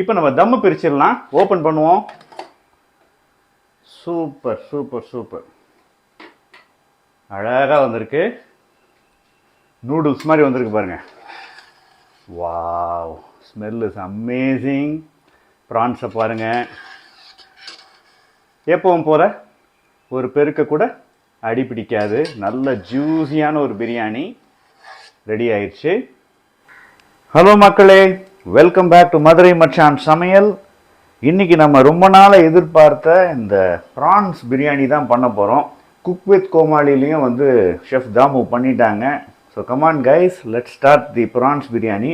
இப்போ நம்ம தம்மு பிரிச்சிடலாம். ஓப்பன் பண்ணுவோம். சூப்பர் சூப்பர் சூப்பர் அழகாக வந்திருக்கு. நூடுல்ஸ் மாதிரி வந்திருக்கு பாருங்க. வாவ் ஸ்மெல் இஸ் அமேசிங் ப்ரான்ஸை பாருங்க. எப்பவும் போல ஒரு பெருக்க கூட அடி பிடிக்காது. நல்ல ஜூஸியான ஒரு பிரியாணி ரெடி ஆயிடுச்சு ஹலோ மக்களே. வெல்கம் பேக் டு மதுரை மச்சான் சமையல் இன்னைக்கு நம்ம ரொம்ப நாளாக எதிர்பார்த்த இந்த ப்ரான்ஸ் பிரியாணி தான் பண்ண போகிறோம் குக் வித் கோமாளிலையும் வந்து ஷெஃப் தாமு பண்ணிட்டாங்க. So come on guys let start the prawns biryani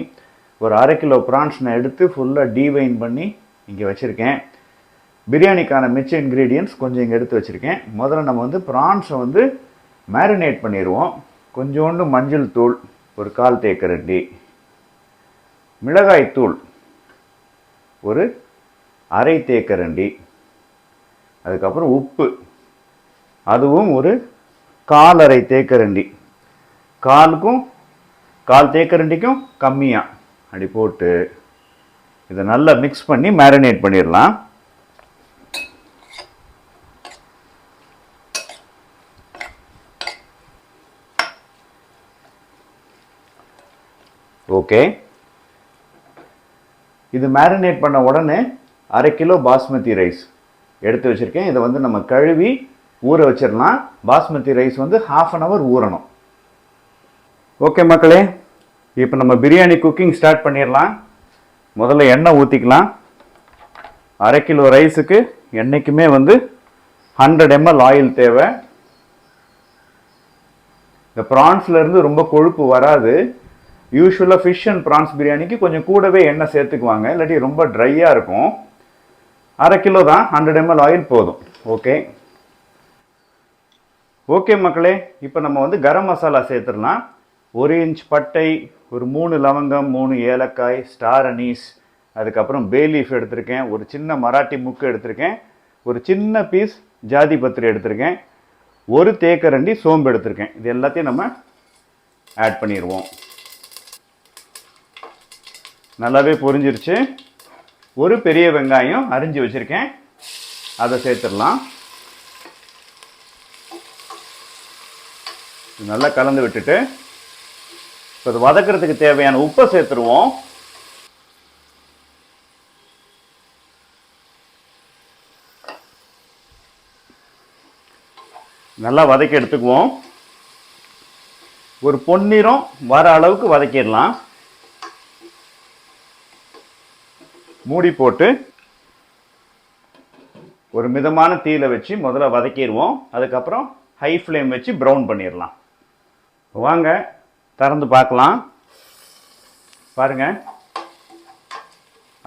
ஒரு அரை கிலோ ப்ரான்ஸ் நான் எடுத்து ஃபுல்லாக டீவைன் பண்ணி இங்கே வச்சுருக்கேன். பிரியாணிக்கான மிச்ச இன்க்ரீடியன்ஸ் கொஞ்சம் இங்கே எடுத்து வச்சுருக்கேன். முதல்ல நம்ம வந்து ப்ரான்ஸை வந்து மேரினேட் பண்ணிடுவோம். கொஞ்சோண்டு மஞ்சள் தூள் ஒரு கால் தேக்கரண்டி மிளகாய்த்தூள் ஒரு அரை தேக்கரண்டி அதுக்கப்புறம் உப்பு அதுவும் ஒரு கால் அரை தேக்கரண்டி. காலுக்கும் கால் தேக்கரண்டிக்கும் கம்மியாக அப்படி போட்டு இதை நல்லா மிக்ஸ் பண்ணி மேரினேட் பண்ணிடலாம். ஓகே இது மேரினேட் பண்ண உடனே அரை கிலோ பாஸ்மதி ரைஸ் எடுத்து வச்சுருக்கேன். இதை வந்து நம்ம கழுவி ஊற வச்சிடலாம். பாஸ்மதி ரைஸ் வந்து ஹாஃப் அன் ஹவர் ஊறணும். ஓகே மக்களே இப்போ நம்ம பிரியாணி குக்கிங் ஸ்டார்ட் பண்ணிடலாம். முதல்ல எண்ணெய் ஊற்றிக்கலாம் அரை கிலோ ரைஸுக்கு என்றைக்குமே வந்து ஹண்ட்ரட் எம்எல் ஆயில் தேவை. இந்த ப்ரான்ஸ்லேருந்து ரொம்ப கொழுப்பு வராது. யூஸ்வலாக ஃபிஷ் அண்ட் ப்ரான்ஸ் பிரியாணிக்கு கொஞ்சம் கூடவே எண்ணெய் சேர்த்துக்குவாங்க. இல்லாட்டி ரொம்ப ட்ரையாக இருக்கும். அரை கிலோ தான் ஹண்ட்ரட் எம்எல் ஆயில் போதும். ஓகே ஓகே மக்களே இப்போ நம்ம வந்து கரம் மசாலா சேர்த்துடலாம். ஒரு இன்ச் பட்டை ஒரு மூணு லவங்கம் மூணு ஏலக்காய் ஸ்டார் அனீஸ் அதுக்கப்புறம் பே லீஃப் எடுத்திருக்கேன். ஒரு சின்ன மராட்டி முக்கு எடுத்திருக்கேன். ஒரு சின்ன பீஸ் ஜாதி பத்திரி எடுத்திருக்கேன். ஒரு தேக்கரண்டி சோம்பு எடுத்திருக்கேன். இது எல்லாத்தையும் நம்ம ஆட் பண்ணிடுவோம். நல்லாவே பொரிஞ்சிருச்சு. ஒரு பெரிய வெங்காயம் அரிஞ்சு வச்சுருக்கேன். அதை சேர்த்துடலாம். நல்லா கலந்து விட்டுட்டு இப்போ அது வதக்கிறதுக்கு தேவையான உப்பை சேர்த்துருவோம். நல்லா வதக்கி எடுத்துக்குவோம். ஒரு பொன்னிறம் வர அளவுக்கு வதக்கிடலாம். மூடி போட்டு ஒரு மிதமான தீயில வச்சு முதல்ல வதக்கிடுவோம். அதுக்கப்புறம் ஹை ஃப்ளேம் வச்சு ப்ரௌன் பண்ணிடலாம். வாங்க திறந்து பார்க்கலாம். பாருங்க.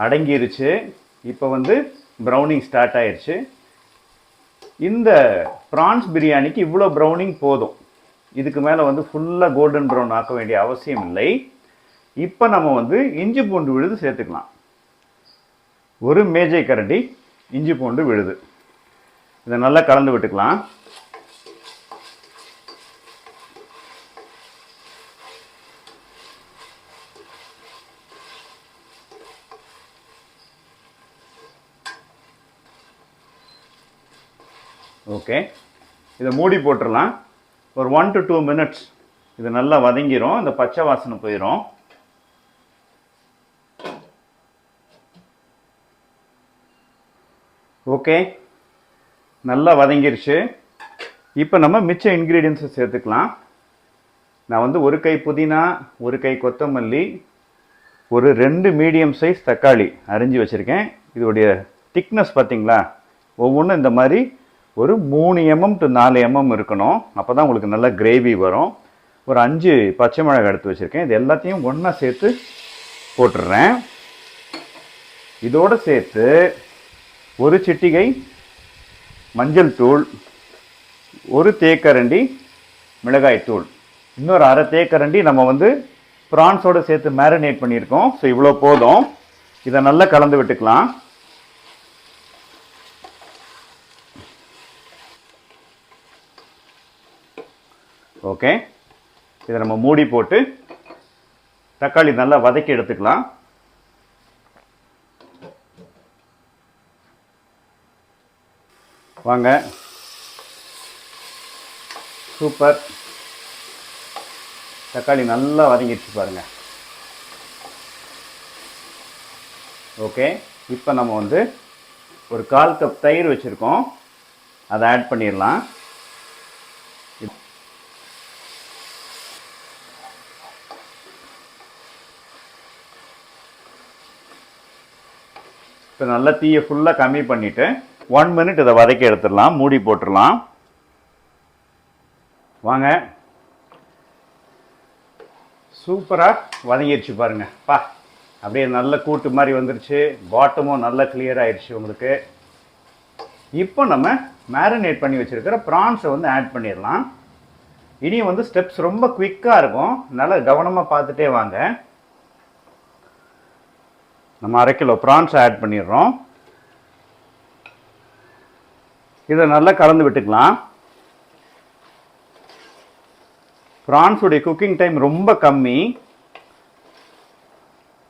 அடங்கிருச்சு. இப்போ வந்து ப்ரௌனிங் ஸ்டார்ட் ஆயிடுச்சு இந்த ப்ரான்ஸ் பிரியாணிக்கு இவ்வளோ ப்ரௌனிங் போதும். இதுக்கு மேலே வந்து ஃபுல்லாக கோல்டன் ப்ரௌன் ஆக்க வேண்டிய அவசியம் இல்லை. இப்போ நம்ம வந்து இஞ்சி பூண்டு விழுது சேர்த்துக்கலாம். ஒரு மேஜை கரண்டி இஞ்சி பூண்டு விழுது. இதை நல்லா கலந்து விட்டுக்கலாம். ஓகே. இதை மூடி போட்டுடலாம். ஒரு ஒன் டு டூ மினிட்ஸ் இது நல்லா வதங்கிரும். இந்த பச்சை வாசனை போயிடும் ஓகே நல்லா வதங்கிருச்சு. இப்போ நம்ம மிச்ச இன்க்ரீடியன்ஸை சேர்த்துக்கலாம். நான் வந்து ஒரு கை புதினா ஒரு கை கொத்தமல்லி ஒரு ரெண்டு மீடியம் சைஸ் தக்காளி அரிஞ்சு வச்சுருக்கேன். இதோடைய திக்னஸ் பார்த்தீங்களா? ஒவ்வொன்றும் இந்த மாதிரி ஒரு மூணு எம்எம் டு நாலு எம்எம் இருக்கணும். அப்போ தான் உங்களுக்கு நல்ல கிரேவி வரும். ஒரு அஞ்சு பச்சை மிளகாய் எடுத்து வச்சுருக்கேன். இது எல்லாத்தையும் ஒன்றா சேர்த்து போட்டுடுறேன் இதோடு சேர்த்து ஒரு சிட்டிகை மஞ்சள் தூள் ஒரு தேக்கரண்டி மிளகாய் தூள். இன்னொரு அரை தேக்கரண்டி நம்ம வந்து ப்ரான்ஸோடு சேர்த்து மேரினேட் பண்ணியிருக்கோம். ஸோ இவ்வளோ போதும். இதை நல்லா கலந்து விட்டுக்கலாம். ஓகே இதை நம்ம மூடி போட்டு தக்காளி நல்லா வதக்கி எடுத்துக்கலாம். வாங்க. சூப்பர். தக்காளி நல்லா வதங்கிடுச்சு பாருங்கள் ஓகே. இப்போ நம்ம வந்து ஒரு கால் கப் தயிர் வச்சுருக்கோம். அதை ஆட் பண்ணிடலாம். இப்போ நல்லா தீயை ஃபுல்லாக கம்மி பண்ணிவிட்டு ஒன் மினிட் இதை வதக்கி எடுத்துடலாம் மூடி போட்டுடலாம். வாங்க. சூப்பராக வதங்கிடுச்சு பாருங்க. பா அப்படியே நல்ல கூட்டு மாதிரி வந்துருச்சு. பாட்டமும் நல்லா கிளியர் ஆயிடுச்சு உங்களுக்கு. இப்போ நம்ம மேரினேட் பண்ணி வச்சுருக்கிற ப்ரான்ஸை வந்து ஆட் பண்ணிடலாம். இனி வந்து ஸ்டெப்ஸ் ரொம்ப குவிக்காக இருக்கும். நல்லா கவனமாக பார்த்துட்டே வாங்க. நம்ம அரை கிலோ ப்ரான்ஸ் ஆட் பண்ணிடுறோம். இதை நல்லா கலந்து விட்டுக்கலாம். ப்ரான்ஸுடைய குக்கிங் டைம் ரொம்ப கம்மி.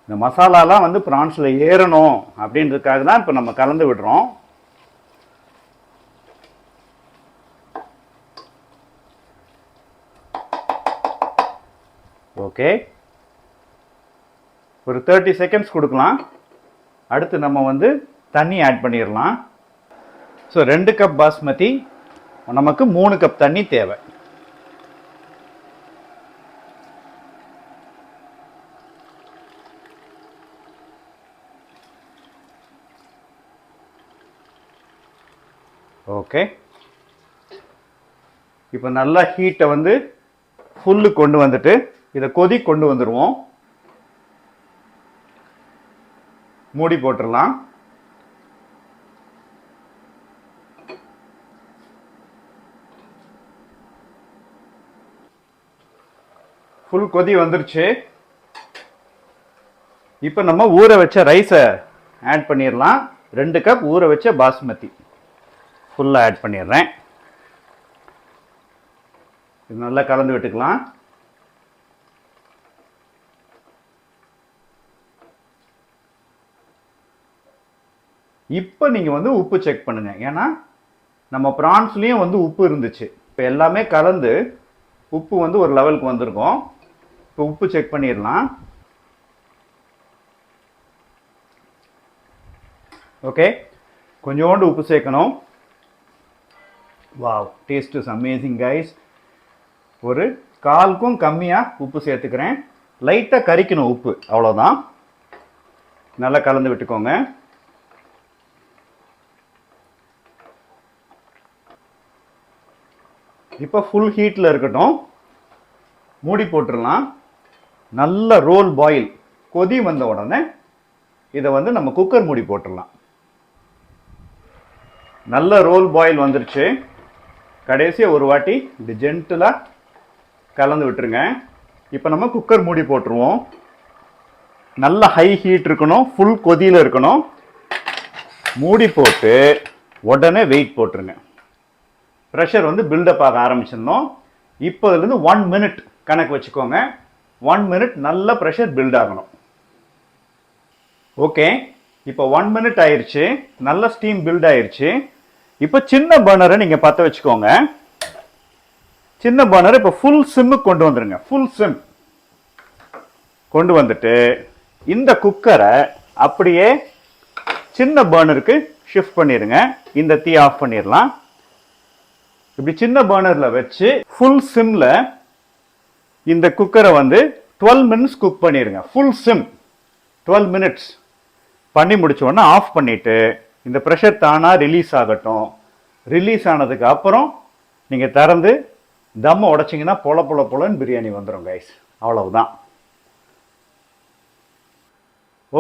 இந்த மசாலாலாம் வந்து ப்ரான்ஸில் ஏறணும் அப்படின்றதுக்காக தான் இப்போ நம்ம கலந்து விடுறோம். ஓகே. ஒரு தேர்ட்டி செகண்ட்ஸ் கொடுக்கலாம். அடுத்து நம்ம வந்து தண்ணி ஆட் பண்ணிடலாம். ஸோ ரெண்டு கப் பாஸ்மதி நமக்கு மூணு கப் தண்ணி தேவை. ஓகே இப்போ நல்லா ஹீட்டை வந்து ஃபுல்லு கொண்டு வந்துட்டு இதை கொதி கொண்டு வந்துடுவோம் மூடி போட்டுடலாம். ஃபுல் கொதி வந்துருச்சு. இப்போ நம்ம ஊற வச்ச ரைஸை ஆட் பண்ணிடலாம் ரெண்டு கப் ஊற வச்ச பாஸ்மதி. ஃபுல்லாக ஆட் பண்ணிடுறேன் இது நல்லா கலந்து விட்டுக்கலாம். இப்போ நீங்கள் வந்து உப்பு செக் பண்ணுங்க. ஏன்னா நம்ம ப்ரான்ஸ்லேயும் வந்து உப்பு இருந்துச்சு. இப்போ எல்லாமே கலந்து உப்பு வந்து ஒரு லெவலுக்கு வந்திருக்கும். இப்போ உப்பு செக் பண்ணிடலாம். ஓகே கொஞ்சோண்டு உப்பு சேர்க்கணும். Wow taste is amazing guys ஒரு கால்க்கும் கம்மியாக உப்பு சேர்த்துக்கிறேன். லைட்டாக கறிக்கணும் உப்பு அவ்வளோதான் நல்லா கலந்து விட்டுக்கோங்க. இப்போ ஃபுல் ஹீட்டில் இருக்கட்டும். மூடி போட்டுடலாம். நல்ல ரோல் பாயில் கொதி வந்த உடனே இதை வந்து நம்ம குக்கர் மூடி போட்டுடலாம். நல்ல ரோல் பாயில் வந்துருச்சு. கடைசியாக ஒரு வாட்டி இப்படி ஜென்டிலாக கலந்து விட்டுருங்க. இப்போ நம்ம குக்கர் மூடி போட்டுருவோம். நல்ல ஹை ஹீட் இருக்கணும் ஃபுல் கொதியில் இருக்கணும். மூடி போட்டு உடனே வெயிட் போட்டுருங்க. ப்ரெஷர் வந்து பில்டப் ஆக ஆரம்பிச்சிடணும். இப்போதுலேருந்து ஒன் மினிட் கணக்கு வச்சுக்கோங்க. ஒன் மினிட் நல்ல ப்ரெஷர் பில்ட் ஆகணும். ஓகே இப்போ ஒன் மினிட் ஆயிடுச்சு நல்ல ஸ்டீம் பில்ட் ஆயிடுச்சு இப்போ சின்ன பர்னரை நீங்கள் பற்ற வச்சுக்கோங்க. சின்ன பர்னரை இப்போ ஃபுல் சிம்முக்கு கொண்டு வந்துடுங்க ஃபுல் சிம் கொண்டு வந்துட்டு இந்த குக்கரை அப்படியே சின்ன பர்னருக்கு ஷிஃப்ட் பண்ணிடுங்க இந்த தீ ஆஃப் பண்ணிடலாம் இப்படி சின்ன பர்னரில் வச்சு ஃபுல் சிம்மில் இந்த குக்கரை வந்து டுவெல் மினிட்ஸ் குக் பண்ணிடுங்க ஃபுல் சிம் டுவெல் மினிட்ஸ் பண்ணி முடிச்ச உடனே ஆஃப் பண்ணிவிட்டு இந்த ப்ரெஷர் தானாக ரிலீஸ் ஆகட்டும். ரிலீஸ் ஆனதுக்கு அப்புறம் நீங்கள் திறந்து தம்மை உடைச்சிங்கன்னா பொல பொல பொலன்னு பிரியாணி வந்துடும் கைஸ் அவ்வளவுதான்.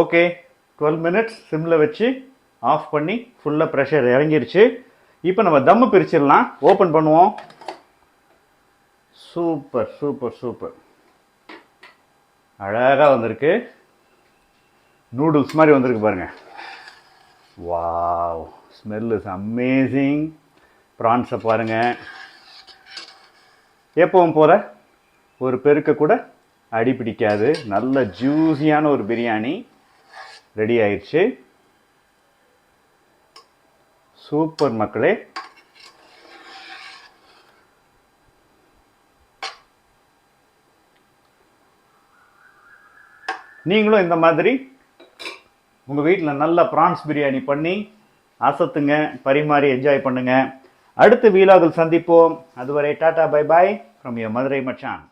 ஓகே டுவெல் மினிட்ஸ் சிம்மில் வச்சு ஆஃப் பண்ணி ஃபுல்லாக ப்ரெஷர் இறங்கிருச்சு. இப்போ நம்ம தம்மு பிரிச்சிடலாம். ஓப்பன் பண்ணுவோம். Super super super. அழகாக வந்திருக்கு. நூடுல்ஸ் மாதிரி வந்திருக்கு பாருங்க. வாவ் ஸ்மெல் இஸ் அமேசிங் ப்ரான்ஸை பாருங்க. எப்பவும் போல் ஒரு பெருக்க கூட அடி பிடிக்காது. நல்ல ஜூஸியான ஒரு பிரியாணி ரெடி ஆயிடுச்சு சூப்பர் மக்களே. நீங்களும் இந்த மாதிரி உங்கள் வீட்டில் நல்ல ப்ரான்ஸ் பிரியாணி பண்ணி அசத்துங்க பரிமாறி என்ஜாய் பண்ணுங்கள் அடுத்த வீலாகில் சந்திப்போம். அதுவரை tata bye bye from your Madurai மச்சான்.